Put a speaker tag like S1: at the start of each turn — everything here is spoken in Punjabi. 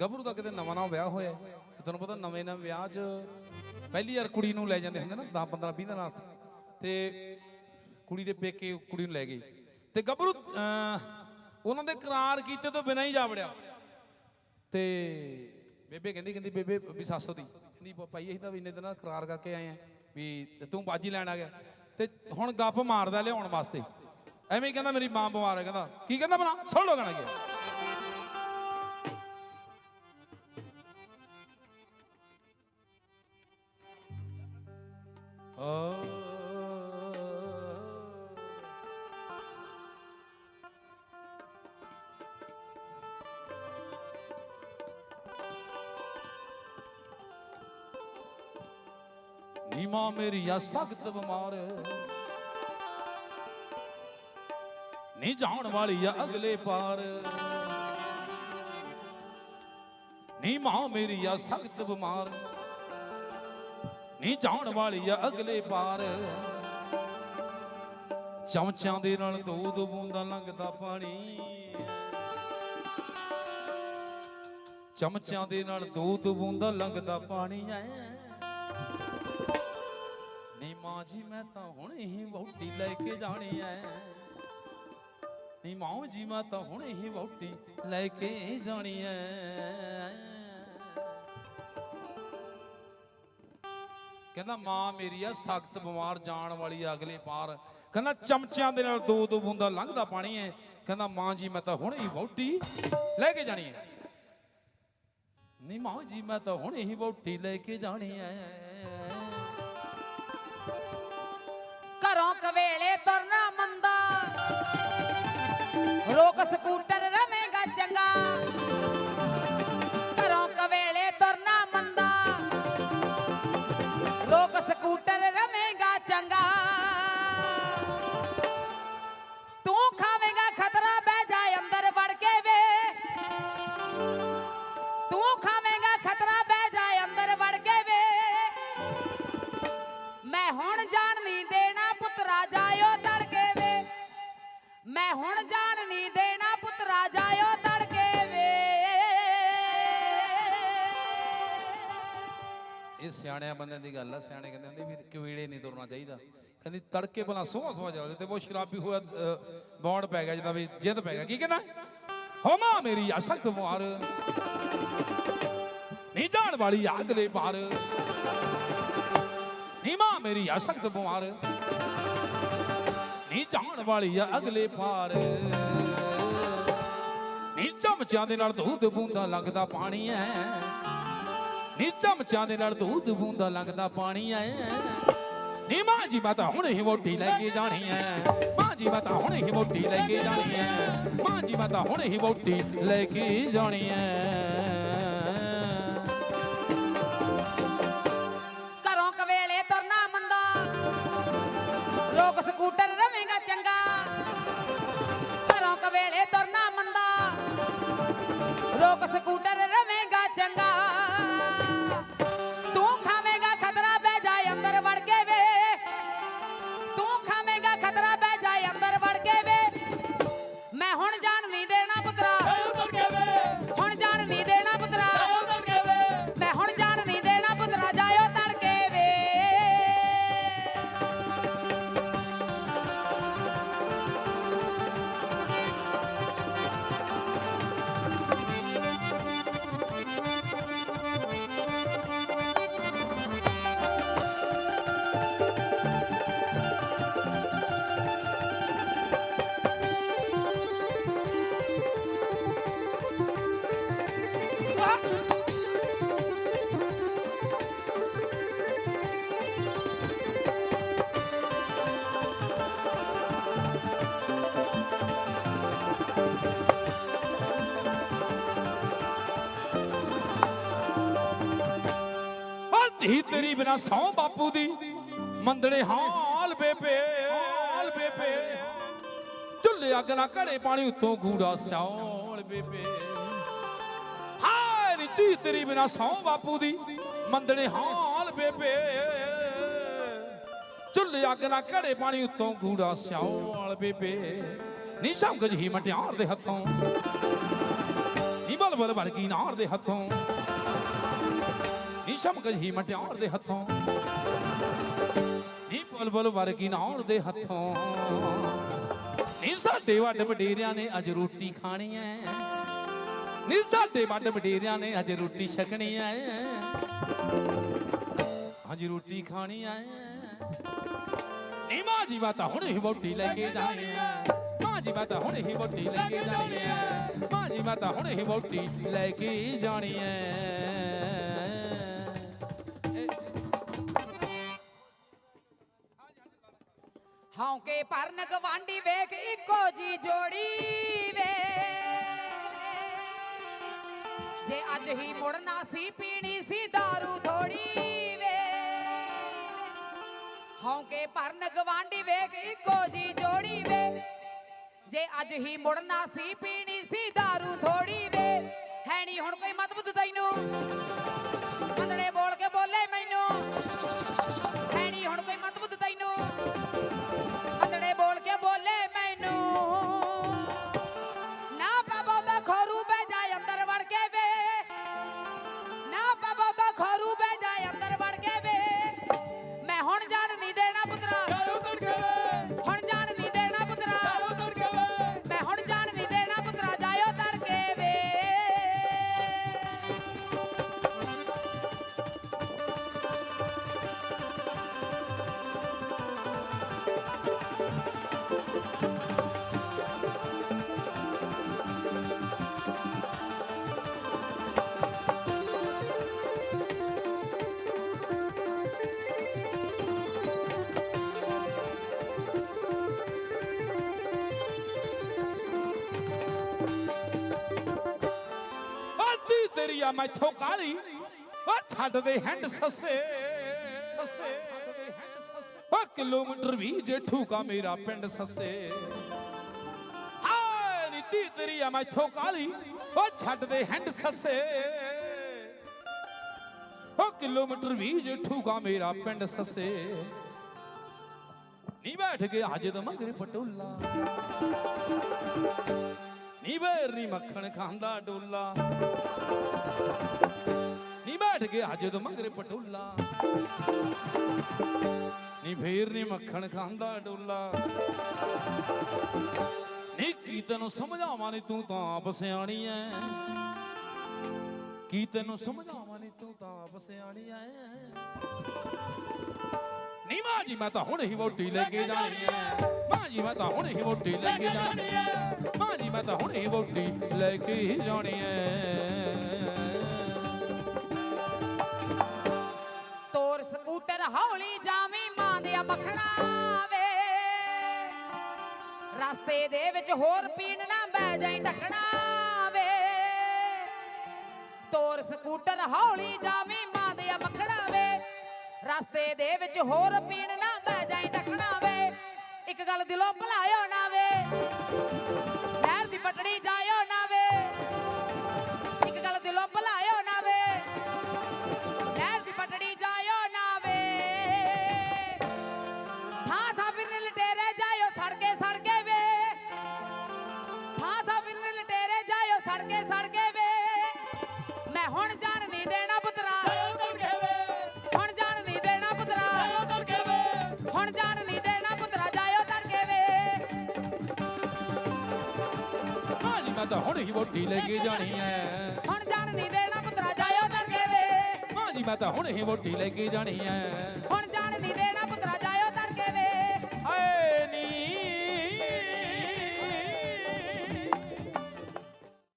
S1: ਗੱਭਰੂ ਦਾ ਕਿਤੇ ਨਵਾਂ ਨਵਾਂ ਵਿਆਹ ਹੋਇਆ ਤੇ ਤੁਹਾਨੂੰ ਪਤਾ ਨਵੇਂ ਨਵੇਂ ਵਿਆਹ 'ਚ ਪਹਿਲੀ ਵਾਰ ਕੁੜੀ ਨੂੰ ਲੈ ਜਾਂਦੇ ਹੁੰਦੇ ਨਾ 10 15 20 ਦਿਨ ਵਾਸਤੇ। ਤੇ ਕੁੜੀ ਦੇ ਪੇਕੇ ਕੁੜੀ ਨੂੰ ਲੈ ਗਏ ਤੇ ਗੱਭਰੂ ਉਹਨਾਂ ਦੇ ਇਕਰਾਰ ਕੀਤੇ ਤੋਂ ਬਿਨਾਂ ਹੀ ਜਾ ਵੜਿਆ। ਤੇ ਬੇਬੇ ਕਹਿੰਦੀ ਕਹਿੰਦੀ, ਬੇਬੇ, ਵੀ ਸੱਸ ਦੀ ਕਹਿੰਦੀ ਭਾਈ, ਅਸੀਂ ਤਾਂ ਵੀ ਇੰਨੇ ਦਿਨਾਂ ਇਕਰਾਰ ਕਰਕੇ ਆਏ ਆ ਵੀ ਤੂੰ ਬਾਜੀ ਲੈਣ ਆ ਗਿਆ। ਤੇ ਹੁਣ ਗੱਪ ਮਾਰਦਾ ਲਿਆਉਣ ਵਾਸਤੇ। ਐਵੇਂ ਕਹਿੰਦਾ, ਮੇਰੀ ਮਾਂ ਬਿਮਾਰ ਹੈ, ਕਹਿੰਦਾ, ਕੀ ਕਹਿੰਦਾ ਬਣਾ ਸੁਣ ਲੋ ਗਾਣਾ ਗਿਆ ਨੀ ਮਾਂ ਮੇਰੀ ਆ, ਸਖਤ ਬਿਮਾਰ। ਨੀ ਜਾਣ ਵਾਲੀ ਆ, ਅਗਲੇ ਪਾਰ। ਨੀ ਮਾਂ ਮੇਰੀ ਆ, ਸਖਤ ਬਿਮਾਰ। ਨੀ ਜਾਣ ਵਾਲੀ ਆ ਅਗਲੇ ਪਾਰ ਚਮਚਾਂ ਦੇ ਨਾਲ ਦੋ ਦੋ ਬੂੰਦਾਂ ਲੰਘਦਾ ਪਾਣੀ। ਚਮਚਾਂ ਦੇ ਨਾਲ ਦੋ ਦੋ ਬੂੰਦਾਂ ਲੰਘਦਾ ਪਾਣੀ ਐ। ਨੀ ਮਾਂ ਜੀ, ਮੈਂ ਤਾਂ ਹੁਣੇ ਹੀ ਵਹੁਟੀ ਲੈ ਕੇ ਜਾਣੀ ਐ। ਨੀ ਮਾਂ ਜੀ, ਮੈਂ ਤਾਂ ਹੁਣੇ ਹੀ ਵਹੁਟੀ ਲੈ ਕੇ ਜਾਣੀ ਐ। ਕਹਿੰਦਾ, ਮਾਂ ਮੇਰੀ ਆ, ਸਖਤ ਬਿਮਾਰ ਜਾਣ ਵਾਲੀ ਅਗਲੇ ਪਾਰ। ਕਹਿੰਦਾ, ਚਮਚਿਆਂ ਦੇ ਨਾਲ ਦੋ ਦੋ ਬੂੰਦਾ ਲੰਘਦਾ ਪਾਣੀ ਐ ਕਹਿੰਦਾ, ਮਾਂ ਜੀ, ਮੈਂ ਤਾਂ ਹੁਣੇ ਹੀ ਵਹੁਟੀ ਲੈ ਕੇ ਜਾਣੀ ਐ ਨੀ ਮਾਂ ਜੀ, ਮੈਂ ਤਾਂ ਹੁਣੇ ਹੀ ਵਹੁਟੀ ਲੈ ਕੇ ਜਾਣੀ ਹੈ
S2: ਘਰੋਂ ਕਵੇਲੇ ਤੁਰਨਾ ਮੰਦਾ। ਰੋਕ ਸਕੂਟਰ
S1: ਬੰਦਿਆਂ ਦੀ ਗੱਲ ਆ, ਸਿਆਣੇ ਕਹਿੰਦੇ ਹੁੰਦੇ ਵੀ ਕਵੀਲੇ ਨਹੀਂ ਤੁਰਨਾ ਚਾਹੀਦਾ। ਕਹਿੰਦੀ ਤੜਕੇ ਭਲਾ ਸੋਹ ਸੋਹ ਜਾਵੇ ਤੇ ਉਹ ਸ਼ਰਾਬੀ ਹੋਇਆ ਬੌਂਡ ਪੈ ਗਿਆ, ਜਿੱਦਾਂ ਵੀ ਜਿੱਦ ਪੈ ਗਿਆ, ਕੀ ਕਹਿੰਦਾ? ਹੋ ਮੇਰੀ ਅਸਖਤ ਮਾਰ ਨਹੀਂ ਜਾਣ ਵਾਲੀ ਆ ਅਗਲੇ ਪਾਰ। ਨੀ ਮਾਂ ਮੇਰੀ ਅਸਖਤ ਬਿਮਾਰ ਨਹੀਂ ਜਾਣ ਵਾਲੀ ਆ ਅਗਲੇ ਪਾਰ। ਨਹੀਂ ਚਮਚਿਆਂ ਦੇ ਨਾਲ ਦੁੱਧ ਬੂੰਦਾ ਲੱਗਦਾ ਪਾਣੀ ਐ। ਨੀ ਚਮਚਾਂ ਦੇ ਨਾਲ ਦੁੱਧ ਬੂੰਦਾ ਲੰਘਦਾ ਪਾਣੀ ਐ। ਨੀ ਮਾਂ ਜੀ, ਮੈਂ ਤਾਂ ਹੁਣੇ ਹੀ ਮੋਟੀ ਲੈ ਕੇ ਜਾਣੀ ਐ। ਮਾਂ ਜੀ, ਮੈਂ ਤਾਂ ਹੁਣੇ ਹੀ ਮੋਟੀ ਲੈ ਕੇ ਜਾਣੀ ਐ। ਮਾਂ ਜੀ, ਮੈਂ ਤਾਂ ਹੁਣੇ ਹੀ ਮੋਟੀ ਲੈ ਕੇ ਜਾਣੀ ਐ।
S2: ਘਰੋਂ ਕਵੇਲੇ ਤੁਰਨਾ ਮੰਦਾ। ਰੋਕ ਸਕੂਟਰ ਰਵੇਂਗਾ ਚੰਗਾ। ਘਰੋਂ ਕਵੇਲੇ ਤੁਰਨਾ ਮੰਦਾ। ਰੋਕ ਸਕੂਟਰ
S1: ਬਿਨਾ ਸੌ ਬਾਪੂ ਦੀ। ਮੰਦੜੇ ਹਾਲ ਬੇਬੇ ਹਾਲ ਬੇਬੇ। ਝੁੱਲੇ ਅੱਗ ਨਾ ਘੜੇ ਪਾਣੀ ਉੱਤੋਂ ਗੂੜਾ ਸਿਆਲ ਬੇਬੇ। ਹਾਏ ਨੀ ਧੀ ਤੇਰੀ ਬਿਨਾ ਸੌ ਬਾਪੂ ਦੀ। ਮੰਦੜੇ ਹਾਲ ਬੇਬੇ। ਝੁੱਲੇ ਅੱਗ ਨਾ ਘੜੇ ਪਾਣੀ ਉੱਤੋਂ ਗੂੜਾ ਸਿਆਲ ਬੇਬੇ। ਨੀ ਸੰਗ ਜੀ ਮਟਿਆਰ ਦੇ ਹੱਥੋਂ। ਨੀ ਬਲ ਬੁਲਬੁਲ ਵਰਗੀ ਨਾਰ ਦੇ ਹੱਥੋਂ। ਨੀ ਸ਼ਮਕ ਹੀ ਮਟਿਆਰ ਦੇ ਹੱਥੋਂ, ਨੀ ਬੁਲਬੁਲ ਵਰਗੀ ਨਾਰ ਦੇ ਹੱਥੋਂ, ਨੀ ਸਾਡੇ ਵੱਡ ਵਡੇਰਿਆਂ ਨੇ ਅੱਜ ਰੋਟੀ ਖਾਣੀ ਐ, ਨੀ ਸਾਡੇ ਵੱਡ ਵਡੇਰਿਆਂ ਨੇ ਅੱਜ ਰੋਟੀ ਛਕਣੀ ਐ, ਅੱਜ ਰੋਟੀ ਖਾਣੀ ਐ। ਨੀ ਮਾਂ ਜੀ ਮਾਤਾ ਹੁਣ ਹੀ ਵੋਟੀ ਲੈ ਕੇ ਜਾਣੀ ਐ, ਮਾਂ ਜੀ ਮਾਤਾ ਹੁਣ ਹੀ ਵੋਟੀ ਲੈ ਕੇ ਜਾਣੀ ਐ, ਮਾਂ ਜੀ ਮਾਤਾ ਹੁਣ ਹੀ ਵੋਟੀ ਲੈ ਕੇ ਜਾਣੀ ਐ।
S2: ਹੌਂਕੇ ਪਰਨ ਗਵਾਂਡੀ ਵੇਖ ਇੱਕੋ ਜੀ ਜੋੜੀ ਵੇ ਜੇ ਅੱਜ ਹੀ ਮੁੜਨਾ ਸੀ ਪੀਣੀ ਸੀ दारू ਥੋੜੀ ਵੇ ਹੌਂਕੇ ਪਰਨ ਗਵਾਂਡੀ ਵੇਖ ਇੱਕੋ ਜੀ ਜੋੜੀ ਵੇ ਜੇ ਅੱਜ ਹੀ ਮੁੜਨਾ ਸੀ ਪੀਣੀ ਸੀ दारू ਥੋੜੀ ਵੇ ਹੈ ਨਹੀਂ ਹੁਣ ਕੋਈ ਮਤਬੁੱਧ ਤੈਨੂੰ
S1: ਆ ਮੈਥੋਂ ਕਾਲੀ ਓ ਛੱਡ ਦੇ ਹੈਂਡ ਸੱਸੇ। ਸੱਸੇ। ਓ ਕਿਲੋਮੀਟਰ ਵੀ ਜੇਠੂ ਕਾ ਮੇਰਾ ਪਿੰਡ ਸੱਸੇ। ਹਾਏ ਨੀਤੀ ਤੇਰੀ ਆ ਮੈਥੋਂ ਕਾਲੀ ਓ ਛੱਡ ਦੇ ਹੈਂਡ ਸੱਸੇ। ਓ ਕਿਲੋਮੀਟਰ ਵੀ ਜੇਠੂ ਕਾ ਮੇਰਾ ਪਿੰਡ ਸੱਸੇ। ਨੀ ਬੈਠ ਕੇ ਹਾਜਦ ਮਗਰ ਪਟੋਲਾ। ਨੀ ਬੇਰ ਨੀ ਮੱਖਣ ਖਾਂਦਾ ਡੋਲਾ। ਨੀ ਬੈਠ ਕੇ ਹਜਦ ਮੰਗਰੇ ਪਟੋਲਾ। ਨੀ ਫੇਰ ਨੀ ਮੱਖਣ ਖਾਂਦਾ ਡੋਲਾ। ਨੀ ਕੀ ਤੈਨੂੰ ਸਮਝਾਵਾਂ ਨੀ ਤੂੰ ਤਾਂ ਆਪ ਸਿਆਣੀ ਐ। ਕੀ ਤੈਨੂੰ ਸਮਝਾਵਾਂ ਨੀ ਤੂੰ ਤਾਂ ਆਪ ਸਿਆਣੀ ਐ। ਨੀ ਮਾਂ ਜੀ ਮੈਂ ਤਾਂ ਹੁਣ ਹੀ ਵੋਟੀ ਲੈ ਕੇ ਜਾਣੀ ਐ। ਮਾਂ ਜੀ ਮੈਂ ਤਾਂ ਹੁਣ ਹੀ ਵੋਟੀ ਲੈ ਕੇ ਜਾਣੀ ਐ। ਮਾਂ ਜੀ ਮੈਂ ਤਾਂ ਹੁਣ ਹੀ ਵੋਟੀ ਲੈ ਕੇ ਹੀ ਜਾਣੀ ਐ।
S2: ਸਕੂਟਰ ਹੌਲੀ ਜਾਵੀਂ, ਮਾਂ ਦੇ ਮੱਖਣਾ ਵੇ। ਰਸਤੇ ਦੇ ਵਿੱਚ ਹੋਰ ਪੀਣ ਨਾ ਬਹਿ ਜਾਈ, ਢੱਕਣਾ ਵੇ। ਤੋਰ ਸਕੂਟਰ ਹੌਲੀ ਜਾਵੀਂ, ਮਾਂ ਦੇ ਮੱਖਣਾ ਵੇ। ਰਸਤੇ ਦੇ ਵਿੱਚ ਹੋਰ ਪੀਣ ਨਾ ਬਹਿ ਜਾਈ, ਢਕਣਾ ਵੇ। ਇੱਕ ਗੱਲ ਦਿਲੋਂ ਭੁਲਾਇਓ ਨਾ ਵੇ। ਨਹਿਰ ਦੀ ਪਟੜੀ ਜਾਇਓ
S1: ਮਾਂ ਤਾਂ ਹੁਣ ਹੀ ਵੋਟੀ ਲੈ ਕੇ ਜਾਣੀ ਐ।
S2: ਹੁਣ ਜਾਣ ਨਹੀਂ ਦੇਣਾ ਪੁੱਤਰਾ ਜਾਇਓ ਤੜਕੇ ਵੇ।
S1: ਮਾਂ ਜੀ ਮੈਂ ਤਾਂ ਹੁਣ ਹੀ ਵੋਟੀ ਲੈ ਕੇ ਜਾਣੀ ਐ।
S2: ਹੁਣ ਜਾਣ ਨਹੀਂ